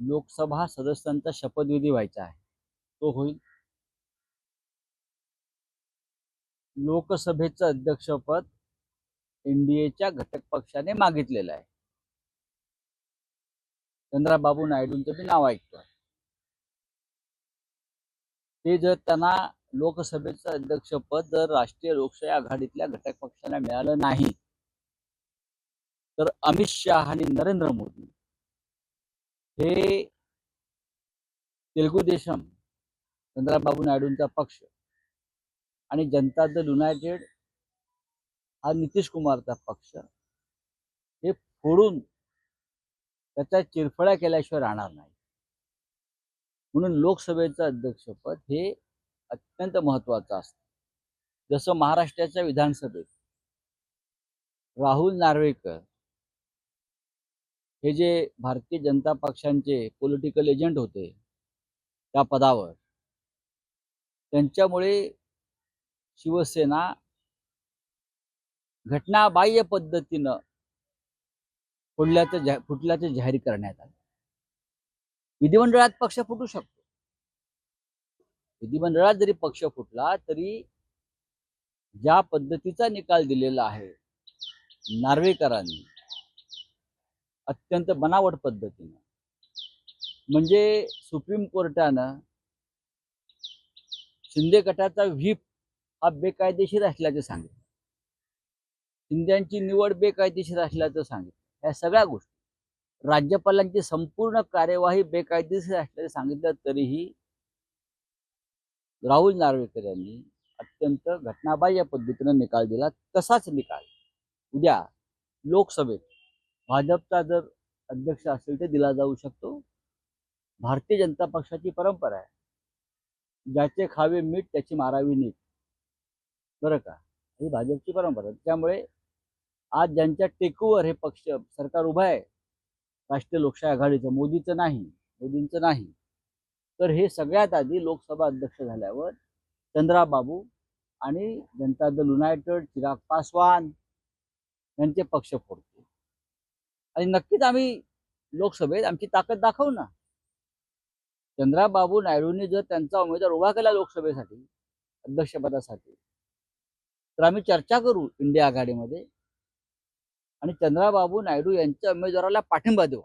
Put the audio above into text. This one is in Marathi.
लोकसभा सदस्यांचा शपथविधी व्हायचा आहे. तो होईल. लोकसभेचं अध्यक्षपद एनडीएच्या घटक पक्षाने मागितलेलं आहे. चंद्राबाबू नायडूंचं मी नाव ऐकतोय. ते जर त्यांना लोकसभेचं अध्यक्षपद जर राष्ट्रीय लोकशाही आघाडीतल्या घटक पक्षाला मिळालं नाही तर अमित शहा आणि नरेंद्र मोदी हे तेलुगू देशम चंद्राबाबू नायडूंचा पक्ष आणि जनता दल युनायटेड हा नितीश कुमारचा पक्ष हे फोडून त्याचा चिरफळ्या केल्याशिवाय राहणार नाही. म्हणून लोकसभेचं अध्यक्षपद हे अत्यंत महत्वाचं असतं. जसं महाराष्ट्राच्या विधानसभेत राहुल नार्वेकर हे जे भारतीय जनता पक्षांचे पॉलिटिकल एजंट होते त्या पदावर. त्यांच्यामुळे शिवसेना घटनाबाह्य पद्धतीनं फुटल्याचं जा फुटल्याचं जाहीर करण्यात आलं. विधिमंडळात पक्ष फुटू शकतो. विधिमंडळात जरी पक्ष फुटला तरी ज्या पद्धतीचा निकाल दिलेला आहे नार्वेकरांनी अत्यंत बनावट पद्धतीनं. म्हणजे सुप्रीम कोर्टानं शिंदे गटाचा व्हीप हा बेकायदेशीर असल्याचं सांगितलं. शिंद्यांची निवड बेकायदेशीर असल्याचं सांगितलं. या सगळ्या गोष्टी. राज्यपालांची संपूर्ण कार्यवाही बेकायदेशीर असल्याचं सांगितलं तरीही राहुल नार्वेकर यांनी अत्यंत घटनाबाह्य पद्धतीनं निकाल दिला. तसाच निकाल उद्या लोकसभेत भाजपचा जर अध्यक्ष असेल तर दिला जाऊ शकतो. भारतीय जनता पक्षाची परंपरा आहे. ज्याचे खावे मीठ त्याची मारावी नीट. बरं का? ही भाजपची परंपरा आहे. त्यामुळे आज ज्यांच्या टेकूवर हे पक्ष सरकार उभं आहे राष्ट्रीय लोकशाही आघाडीचं मोदीचं नाही मोदींचं नाही तर हे सगळ्यात आधी लोकसभा अध्यक्ष झाल्यावर चंद्राबाबू आणि जनता दल युनायटेड चिराग पासवान यांचे पक्ष फोडतो आणि नक्कीच आम्ही लोकसभेत आमची ताकद दाखवू ना. चंद्राबाबू नायडूंनी जर त्यांचा उमेदवार उभा केला लोकसभेसाठी अध्यक्षपदासाठी तर आम्ही चर्चा करू इंडिया आघाडीमध्ये. आणि चंद्राबाबू नायडू यांच्या उमेदवाराला पाठिंबा देऊ.